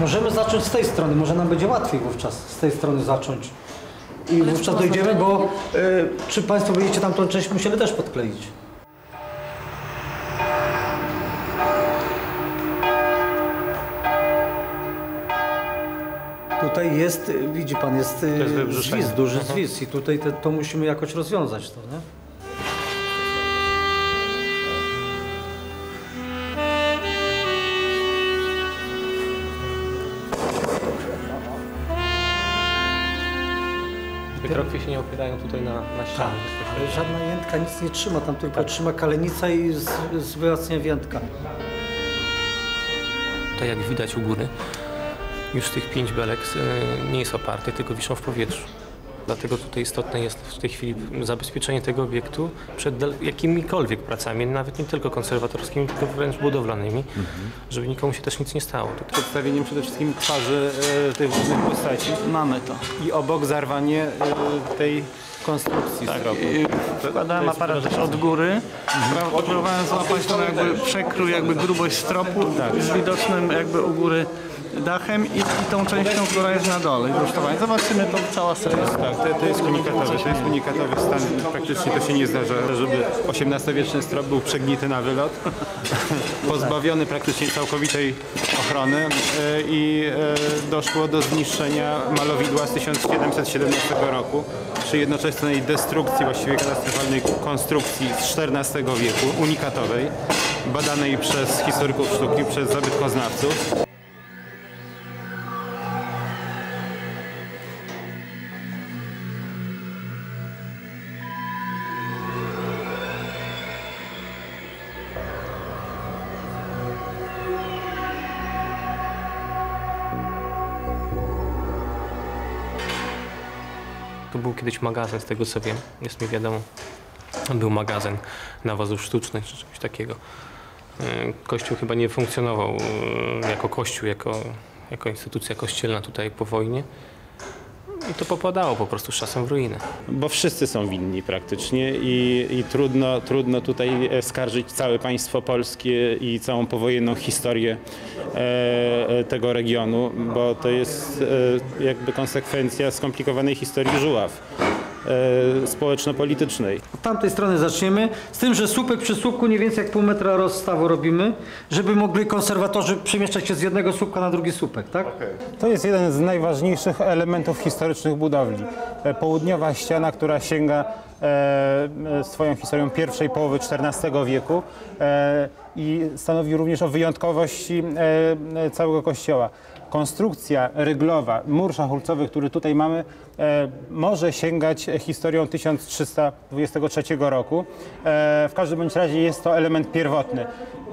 Możemy zacząć z tej strony, może nam będzie łatwiej wówczas z tej strony zacząć. I wówczas dojdziemy, bo y, czy Państwo będziecie tamtą część musieli też podkleić? Tutaj jest, y, widzi Pan, jest, y, jest zwis, duży zwis i tutaj te, to musimy jakoś rozwiązać to, nie? Te krokwie się nie opierają tutaj na, na ścianie bezpośrednio. Żadna jętka nic nie trzyma, tam tylko trzyma kalenica i z, z wędka. To jak widać u góry, już tych pięć belek y, nie jest oparte, tylko wiszą w powietrzu. Dlatego tutaj istotne jest w tej chwili zabezpieczenie tego obiektu przed jakimikolwiek pracami, nawet nie tylko konserwatorskimi, tylko wręcz budowlanymi, żeby nikomu się też nic nie stało. Tutaj Przedstawieniem przede wszystkim twarzy e, tych różnych postaci Mamy to. i obok zarwanie e, tej konstrukcji Tak, wkładałem aparat też od góry. Próbowałem złapać tą jakby przekrój, jakby grubość stropu z widocznym jakby u góry dachem i, i tą częścią, która jest na dole. rusztowanie. Zobaczymy to cała seria. Tak, to, to jest unikatowy, to jest unikatowy stan. Praktycznie to się nie zdarza, żeby XVIII strop był przegnity na wylot, pozbawiony praktycznie całkowitej ochrony e, i e, doszło do zniszczenia malowidła z 1717 roku, przy jednoczesnej destrukcji, właściwie katastrofalnej konstrukcji z XIV wieku, unikatowej, badanej przez historyków sztuki, przez zabytkoznawców. Był kiedyś magazyn, z tego co wiem, jest mi wiadomo. Był magazyn nawozów sztucznych czy czegoś takiego. Y, Kościół chyba nie funkcjonował y, jako kościół, jako, jako instytucja kościelna tutaj po wojnie. I to popadało po prostu z czasem w ruinę. Bo wszyscy są winni praktycznie i, i trudno, trudno tutaj e, skarżyć całe państwo polskie i całą powojenną historię e, e, tego regionu, bo to jest e, jakby konsekwencja skomplikowanej historii Żuław społeczno-politycznej. Od tamtej strony zaczniemy, z tym, że słupek przy słupku nie więcej jak pół metra rozstawu robimy, żeby mogli konserwatorzy przemieszczać się z jednego słupka na drugi słupek, tak? To jest jeden z najważniejszych elementów historycznych budowli. E, Południowa ściana, która sięga e, e, swoją historią pierwszej połowy XIV wieku e, i stanowi również o wyjątkowości e, e, całego kościoła. Konstrukcja ryglowa, mur szachulcowy, który tutaj mamy, e, może sięgać historią 1323 roku. E, w każdym bądź razie jest to element pierwotny.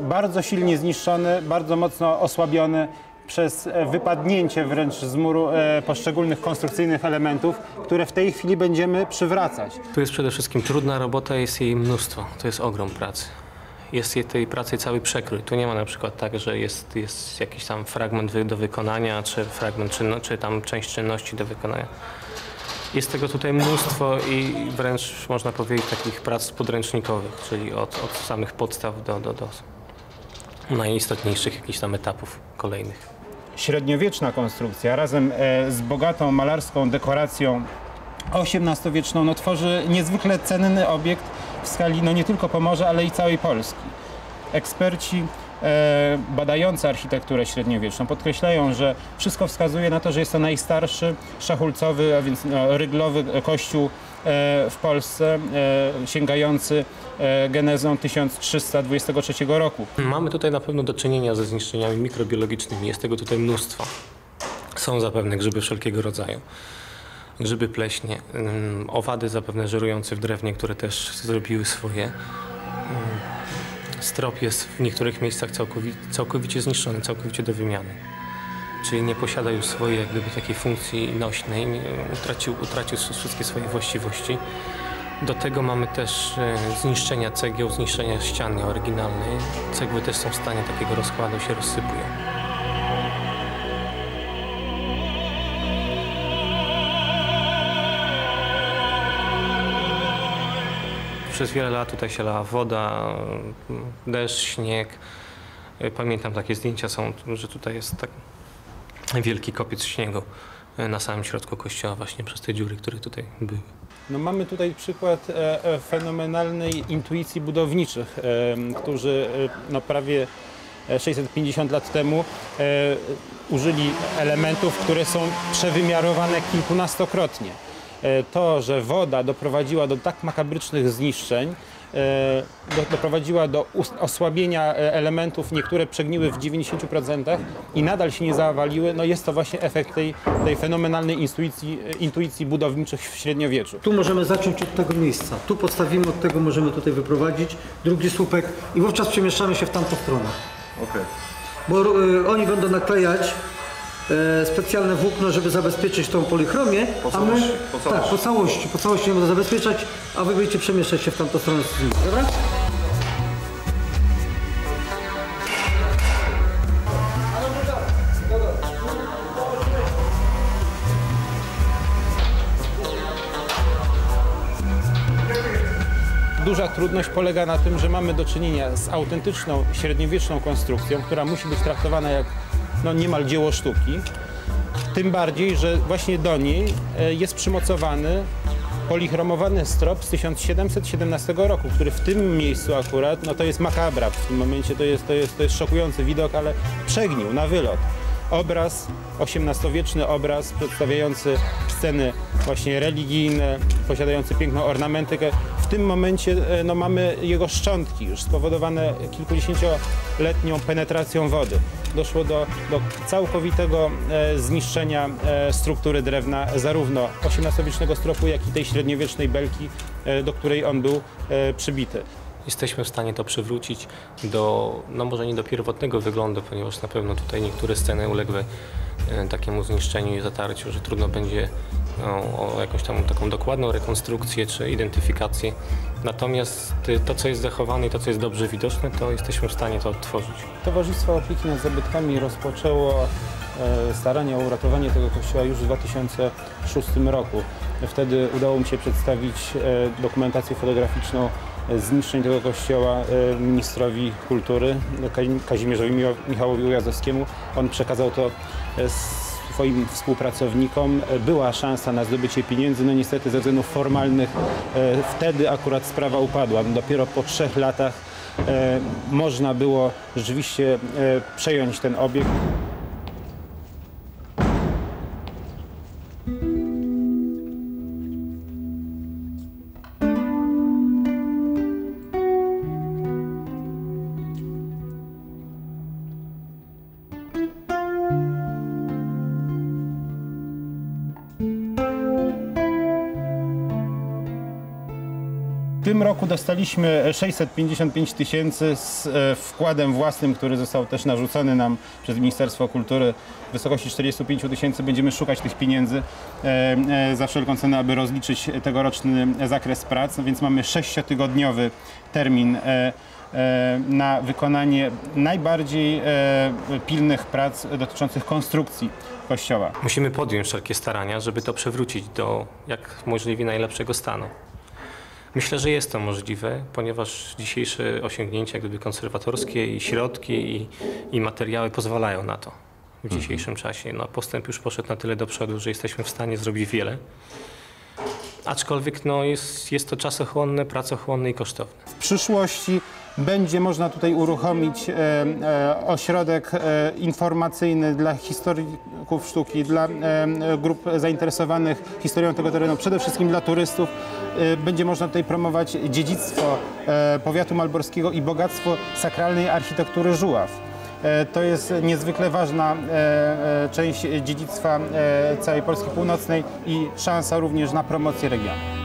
Bardzo silnie zniszczony, bardzo mocno osłabiony przez wypadnięcie wręcz z muru e, poszczególnych konstrukcyjnych elementów, które w tej chwili będziemy przywracać. Tu jest przede wszystkim trudna robota, jest jej mnóstwo. To jest ogrom pracy. Jest tej pracy cały przekrój. Tu nie ma na przykład tak, że jest, jest jakiś tam fragment do wykonania, czy fragment, czynno, czy tam część czynności do wykonania. Jest tego tutaj mnóstwo i wręcz można powiedzieć takich prac podręcznikowych, czyli od, od samych podstaw do, do, do najistotniejszych jakichś tam etapów kolejnych. Średniowieczna konstrukcja razem e, z bogatą malarską dekoracją XVIII-wieczną no, tworzy niezwykle cenny obiekt skali no, nie tylko Pomorza, ale i całej Polski. Eksperci e, badający architekturę średniowieczną podkreślają, że wszystko wskazuje na to, że jest to najstarszy szachulcowy, a więc no, ryglowy kościół e, w Polsce, e, sięgający e, genezą 1323 roku. Mamy tutaj na pewno do czynienia ze zniszczeniami mikrobiologicznymi. Jest tego tutaj mnóstwo. Są zapewne grzyby wszelkiego rodzaju. Grzyby pleśnie, ym, owady zapewne żerujące w drewnie, które też zrobiły swoje. Ym, Strop jest w niektórych miejscach całkowicie, zniszczony, całkowicie do wymiany. Czyli nie posiada już swojej jak gdyby takiej funkcji nośnej, utracił, utracił wszystkie swoje właściwości. Do tego mamy też e, zniszczenia cegieł, zniszczenia ściany oryginalnej. Cegły też są w stanie takiego rozkładu, się rozsypują. Przez wiele lat tutaj się lała woda, deszcz, śnieg. E, Pamiętam takie zdjęcia są, że tutaj jest tak wielki kopiec śniegu e, na samym środku kościoła właśnie przez te dziury, które tutaj były. No mamy tutaj przykład e, e, fenomenalnej intuicji budowniczych, e, którzy no prawie e, 650 lat temu użyli elementów, które są przewymiarowane kilkunastokrotnie. E, to, że woda doprowadziła do tak makabrycznych zniszczeń, e, do, doprowadziła do osłabienia e, elementów, niektóre przegniły w 90% i nadal się nie zawaliły, no jest to właśnie efekt tej, tej fenomenalnej intuicji, intuicji budowniczych w średniowieczu. Tu możemy zacząć od tego miejsca. Tu podstawimy, od tego możemy tutaj wyprowadzić drugi słupek i wówczas przemieszczamy się w tamtą stronę. Okej. Bo y, oni będą naklejać e, specjalne włókno, żeby zabezpieczyć tą polichromię. Po a my, całości, po Tak, całości. po całości. Po całości nie będą zabezpieczać, a wy będziecie przemieszczać się w tamtą stronę z nimi. Dobra? Duża trudność polega na tym, że mamy do czynienia z autentyczną, średniowieczną konstrukcją, która musi być traktowana jak no, niemal dzieło sztuki. Tym bardziej, że właśnie do niej e, jest przymocowany polichromowany strop z 1717 roku, który w tym miejscu akurat, no to jest makabra. W tym momencie to jest, to jest, to jest szokujący widok, ale przegnił na wylot. Obraz, XVIII-wieczny obraz przedstawiający sceny właśnie religijne, posiadający piękną ornamentykę. W tym momencie e, no, mamy jego szczątki już spowodowane kilkudziesięcioletnią penetracją wody. Doszło do, do całkowitego e, zniszczenia e, struktury drewna, zarówno XVIII-wiecznego stropu, jak i tej średniowiecznej belki, e, do której on był przybity. Jesteśmy w stanie to przywrócić do, no może nie do pierwotnego wyglądu, ponieważ na pewno tutaj niektóre sceny uległy takiemu zniszczeniu i zatarciu, że trudno będzie no, o jakąś tam taką dokładną rekonstrukcję czy identyfikację. Natomiast to, co jest zachowane i to, co jest dobrze widoczne, to jesteśmy w stanie to odtworzyć. Towarzystwo Opieki nad Zabytkami rozpoczęło e, starania o uratowanie tego kościoła już w 2006 roku. Wtedy udało mi się przedstawić e, dokumentację fotograficzną e, zniszczeń tego kościoła ministrowi kultury Kazi- Kazimierzowi Michałowi Ujazdowskiemu. On przekazał to e, swoim współpracownikom. Była szansa na zdobycie pieniędzy, no niestety ze względów formalnych e, wtedy akurat sprawa upadła. Dopiero po trzech latach e, można było rzeczywiście e, przejąć ten obiekt. Tym roku dostaliśmy 655 tysięcy z e, wkładem własnym, który został też narzucony nam przez Ministerstwo Kultury w wysokości 45 tysięcy. Będziemy szukać tych pieniędzy e, e, za wszelką cenę, aby rozliczyć tegoroczny zakres prac, No więc mamy sześciotygodniowy termin na wykonanie najbardziej pilnych prac dotyczących konstrukcji kościoła. Musimy podjąć wszelkie starania, żeby to przywrócić do jak możliwie najlepszego stanu. Myślę, że jest to możliwe, ponieważ dzisiejsze osiągnięcia gdyby konserwatorskie i środki i, i materiały pozwalają na to w dzisiejszym czasie. No, postęp już poszedł na tyle do przodu, że jesteśmy w stanie zrobić wiele. Aczkolwiek no, jest, jest to czasochłonne, pracochłonne i kosztowne. W przyszłości będzie można tutaj uruchomić e, e, ośrodek e, informacyjny dla historyków sztuki, dla e, grup zainteresowanych historią tego terenu, przede wszystkim dla turystów. E, będzie można tutaj promować dziedzictwo e, powiatu malborskiego i bogactwo sakralnej architektury Żuław. E, To jest niezwykle ważna e, część dziedzictwa całej Polski Północnej i szansa również na promocję regionu.